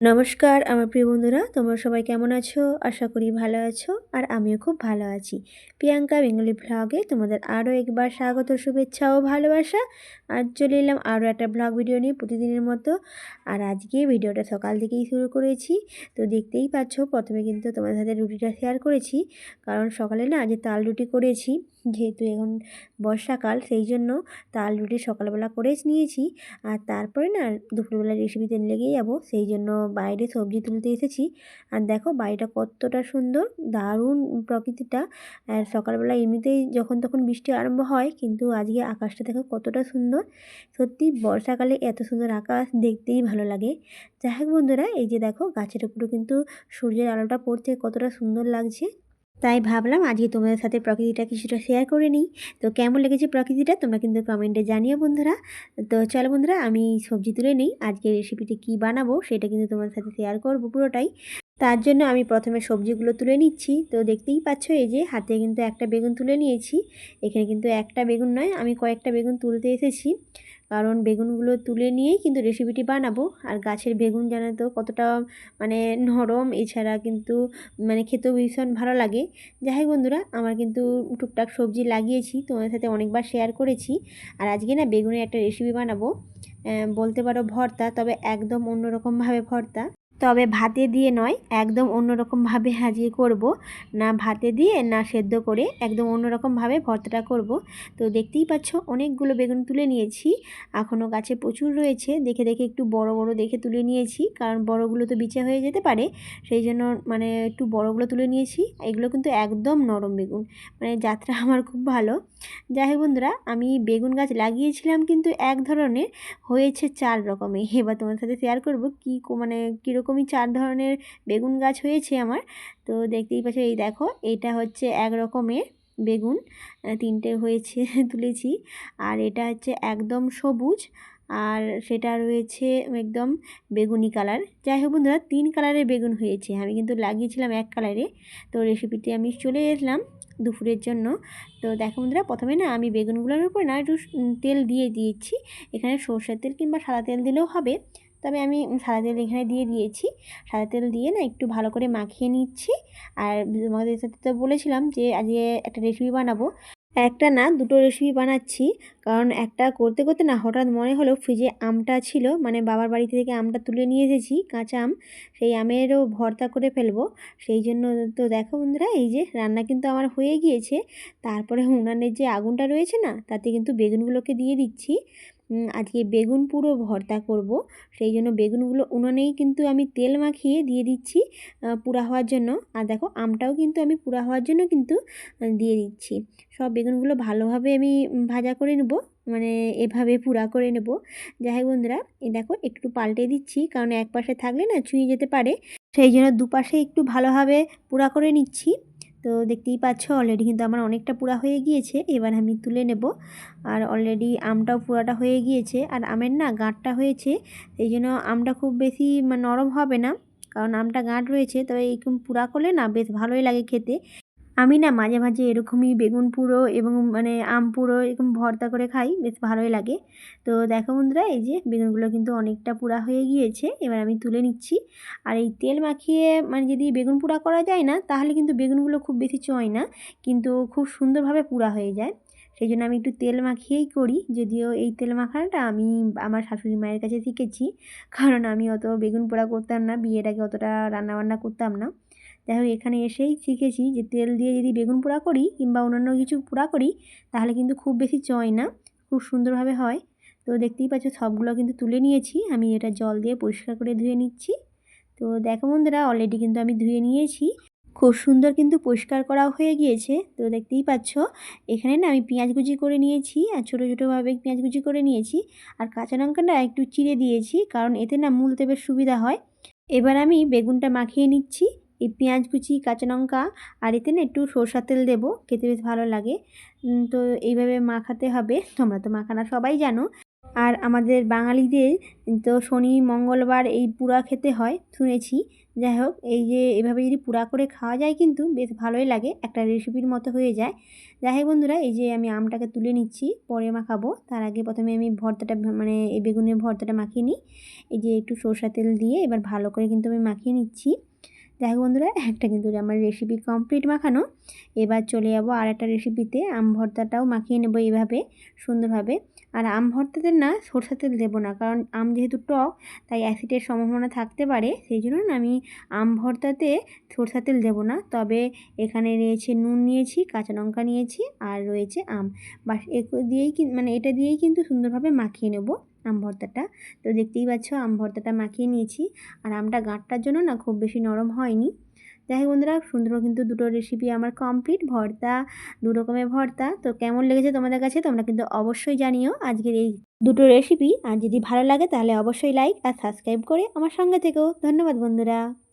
নমস্কার, আমার প্রিয় বন্ধুরা, তোমরা সবাই কেমন আছো? আশা করি ভালো আছো, আর আমিও খুব ভালো আছি। প্রিয়াঙ্কা বেঙ্গলি ব্লগে তোমাদের আরও একবার স্বাগত, শুভেচ্ছা ও ভালোবাসা। আজ চলে এলাম আরও একটা ব্লগ ভিডিও নিয়ে প্রতিদিনের মতো। আর আজকে ভিডিওটা সকাল থেকেই শুরু করেছি। তো দেখতেই পাচ্ছ, প্রথমে কিন্তু তোমাদের সাথে রুটিটা শেয়ার করেছি। কারণ সকালে না আজ তাল রুটি করেছি, যেহেতু এখন বর্ষাকাল, সেই জন্য তাল রুটি সকালবেলা করে নিয়েছি। আর তারপরে না দুপুরবেলা রেসিপিতে লেগে যাব, সেই জন্য বাইরে সবজি তুলতে এসেছি। আর দেখো বাড়িটা কতটা সুন্দর, দারুণ প্রকৃতিটা। আর সকালবেলা এমনিতেই যখন তখন বৃষ্টি আরম্ভ হয়, কিন্তু আজকে আকাশটা দেখো কতটা সুন্দর। সত্যি বর্ষাকালে এত সুন্দর আকাশ দেখতেই ভালো লাগে। যাই হোক বন্ধুরা, এই যে দেখো গাছের উপরে কিন্তু সূর্যের আলোটা পড়ছে, কতটা সুন্দর লাগছে। তাই ভাবলাম আজকে তোমাদের সাথে প্রকৃতিটা কিছুটা শেয়ার করে নিই। তো কেমন লেগেছে প্রকৃতিটা তোমরা কিন্তু কমেন্টে জানিও বন্ধুরা। তো চলো বন্ধুরা, আমি সবজি তুলে নিই। আজকে রেসিপিটি কি বানাবো সেটা কিন্তু তোমাদের সাথে শেয়ার করব পুরোটাই। তার জন্য আমি প্রথমে সবজিগুলো তুলে নিচ্ছি। তো দেখতেই পাচ্ছ এই যে হাতে কিন্তু একটা বেগুন তুলে নিয়েছি। এখানে কিন্তু একটা বেগুন নয়, আমি কয়েকটা বেগুন তুলতে এসেছি। কারণ বেগুনগুলো তুলে নিয়েই কিন্তু রেসিপিটি বানাবো। আর গাছের বেগুন জানো তো কতটা মানে নরম, এছাড়া কিন্তু মানে খেতেও ভীষণ ভালো লাগে। যাই হোক বন্ধুরা, আমার কিন্তু টুকটাক সবজি লাগিয়েছি, তোমাদের সাথে অনেকবার শেয়ার করেছি। আর আজকে না বেগুনের একটা রেসিপি বানাবো। বলতে পারো ভর্তা, তবে একদম অন্যরকমভাবে ভর্তা। তবে ভাতে দিয়ে নয়, একদম অন্যরকমভাবে হাজিয়ে করব। না ভাতে দিয়ে, না সেদ্ধ করে একদম অন্যরকমভাবে ভর্তাটা করব। তো দেখতেই পাচ্ছ, অনেকগুলো বেগুন তুলে নিয়েছি। এখনও গাছে প্রচুর রয়েছে। দেখে দেখে একটু বড় বড় দেখে তুলে নিয়েছি। কারণ বড়গুলো তো বিচে হয়ে যেতে পারে। সেই জন্য মানে একটু বড়গুলো তুলে নিয়েছি। এগুলো কিন্তু একদম নরম বেগুন। মানে যাত্রা আমার খুব ভালো। যাই হোক বন্ধুরা, আমি বেগুন গাছ লাগিয়েছিলাম কিন্তু এক ধরনের। হয়েছে চার রকমের। এবার তোমার সাথে শেয়ার করব কী মানে কীরকম এরকমই চার ধরনের বেগুন গাছ হয়েছে আমার। তো দেখতেই পাচ্ছ, এই দেখো, এটা হচ্ছে এক রকমের বেগুন তিনটে হয়েছে তুলেছি। আর এটা হচ্ছে একদম সবুজ, আর সেটা রয়েছে একদম বেগুনি কালার। যাই হোক বন্ধুরা, তিন কালারের বেগুন হয়েছে। আমি কিন্তু লাগিয়েছিলাম এক কালারে। তো রেসিপিটি আমি চলে এসলাম দুপুরের জন্য। তো দেখো বন্ধুরা, প্রথমে না আমি বেগুনগুলোর উপরে না একটু তেল দিয়ে দিয়েছি। এখানে সর্ষের তেল কিংবা সাদা তেল দিলেও হবে। তবে আমি সাদা তেল এখানে দিয়ে দিয়েছি। সাদা তেল দিয়ে না একটু ভালো করে মাখিয়ে নিচ্ছি। আর তোমাদের সাথে তো বলেছিলাম যে আজকে একটা রেসিপি বানাবো। একটা না দুটো রেসিপি বানাচ্ছি। কারণ একটা করতে করতে না হঠাৎ মনে হলো ফ্রিজে আমটা ছিল। মানে বাবার বাড়ি থেকে আমটা তুলে নিয়ে এসেছি, কাঁচা আম। সেই আমেরও ভর্তা করে ফেলব। সেই জন্য তো দেখো বন্ধুরা, এই যে রান্না কিন্তু আমার হয়ে গিয়েছে। তারপরে উনানের যে আগুনটা রয়েছে না, তাতে কিন্তু বেগুনগুলোকে দিয়ে দিচ্ছি। আজকে বেগুন পুরো ভর্তা করব। সেই জন্য বেগুনগুলো উনুনেই কিন্তু আমি তেল মাখিয়ে দিয়ে দিচ্ছি পুরা হওয়ার জন্য। আর দেখো, আমটাও কিন্তু আমি পুরা হওয়ার জন্য কিন্তু দিয়ে দিচ্ছি। সব বেগুনগুলো ভালোভাবে আমি ভাজা করে নেব মানে এভাবে পুরা করে নেব। যাই বন্ধুরা, এই দেখো, একটু পাল্টে দিচ্ছি, কারণ এক পাশে থাকলে না ছুঁয়ে যেতে পারে। সেই জন্য দুপাশে একটু ভালোভাবে পুরা করে নিচ্ছি। তো দেখতেই পাচ্ছ অলরেডি কিন্তু আমার অনেকটা পুরা হয়ে গিয়েছে, এবার আমি তুলে নেব। আর অলরেডি আমটাও পুরাটা হয়ে গিয়েছে, আর আমের না গাঁটটা হয়েছে, এই জন্য আমটা খুব বেশি নরম হবে না, কারণ আমটা গাঁট রয়েছে, তবে এইরকম পুরা করলে না বেশ ভালোই লাগে খেতে। আমি না মাঝে মাঝে এরকমই বেগুন পুরো এবং মানে আম পুরো এরকম ভর্তা করে খাই, বেশ ভালোই লাগে। তো দেখো বন্ধুরা, এই যে বেগুনগুলো কিন্তু অনেকটা পুরা হয়ে গিয়েছে, এবার আমি তুলে নিচ্ছি। আর এই তেল মাখিয়ে মানে যদি বেগুন পুরা করা যায় না, তাহলে কিন্তু বেগুনগুলো খুব বেশি চয় না, কিন্তু খুব সুন্দরভাবে পুরা হয়ে যায়। সেই জন্য আমি একটু তেল মাখিয়েই করি, যদিও এই তেল মাখানোটা আমি আমার শাশুড়ি মায়ের কাছে শিখেছি, কারণ আমি অত বেগুন পোড়া করতাম না, বিয়ের আগে অতটা রান্নাবান্না করতাম না। যাই হোক এখানে এসেই শিখেছি যে তেল দিয়ে যদি বেগুন পোড়া করি কিংবা অন্যান্য কিছু পোড়া করি, তাহলে কিন্তু খুব বেশি চয় না, খুব সুন্দরভাবে হয়। তো দেখতেই পাচ্ছ সবগুলো কিন্তু তুলে নিয়েছি, আমি এটা জল দিয়ে পরিষ্কার করে ধুয়ে নিচ্ছি। তো দেখো বন্ধুরা অলরেডি কিন্তু আমি ধুয়ে নিয়েছি। খুব সুন্দর কিন্তু পরিষ্কার করা হয়ে গিয়েছে। তো দেখতেই পাচ্ছ, এখানে না আমি পেঁয়াজ কুচি করে নিয়েছি আর ছোটো ছোটোভাবে পেঁয়াজ কুচি করে নিয়েছি। আর কাঁচা লঙ্কাটা একটু চিড়ে দিয়েছি, কারণ এতে না মূলতে বেশ সুবিধা হয়। এবার আমি বেগুনটা মাখিয়ে নিচ্ছি। এই পেঁয়াজ কুচি, কাঁচা লঙ্কা আর এতে না একটু সরষার তেল দেবো, খেতে বেশ ভালো লাগে। তো এইভাবে মাখাতে হবে, তোমরা তো মাখানা সবাই জানো। আর আমাদের বাঙালিদের তো শনি, মঙ্গলবার এই পুরা খেতে হয়, শুনেছি। যাই হোক, এই যে এভাবে যদি পুরা করে খাওয়া যায় কিন্তু বেশ ভালোই লাগে, একটা রেসিপির মতো হয়ে যায়। যাই হোক বন্ধুরা, এই যে আমি আমটাকে তুলে নিচ্ছি, পরে মাখাবো। তার আগে প্রথমে আমি ভর্তাটা মানে এই বেগুনের ভর্তাটা মাখিয়ে নিই। এই যে একটু সরষা তেল দিয়ে এবার ভালো করে কিন্তু আমি মাখিয়ে নিচ্ছি। হোক বন্ধুরা, একটা কিন্তু আমার রেসিপি কমপ্লিট মাখানো। এবার চলে যাব আর একটা রেসিপিতে আম ভর্তাটাও মাখিয়ে নেব এইভাবে সুন্দরভাবে। আর আম ভর্তাতে না সরষা তেল দেবো না, কারণ আম যেহেতু টক, তাই অ্যাসিডের সম্ভাবনা থাকতে পারে। সেই জন্য আমি আম ভর্তাতে সরষা তেল দেবো না। তবে এখানে রয়েছে নুন নিয়েছি, কাঁচা লঙ্কা নিয়েছি, আর রয়েছে আম। বাস দিয়েই মানে এটা দিয়েই কিন্তু সুন্দরভাবে মাখিয়ে নেব। আম ভর্তাটা। তো দেখতেই পাচ্ছ, আম ভর্তাটা মাখিয়ে নিয়েছি। আর আমটা গাঁটটার জন্য না খুব বেশি নরম হয়নি। যাই হোক বন্ধুরা, সুন্দর কিন্তু দুটো রেসিপি আমার কমপ্লিট ভর্তা, দু রকমের ভর্তা। তো কেমন লেগেছে তোমাদের কাছে তোমরা কিন্তু অবশ্যই জানিও আজকের এই দুটো রেসিপি আর যদি ভালো লাগে তাহলে অবশ্যই লাইক আর সাবস্ক্রাইব করে আমার সঙ্গে থেকেও ধন্যবাদ বন্ধুরা।